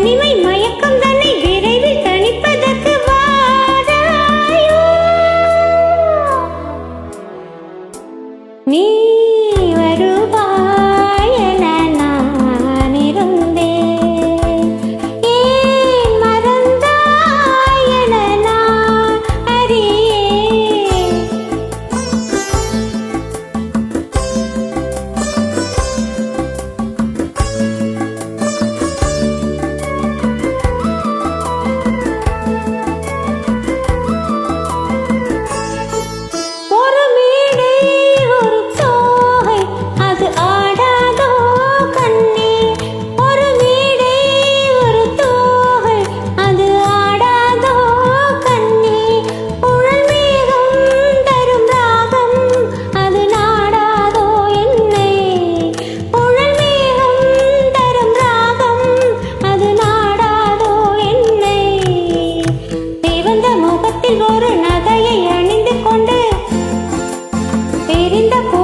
தனிமை மயக்கம் தன்னை விரைவில் தணிப்பதற்கு வாராயோ. நீ Linda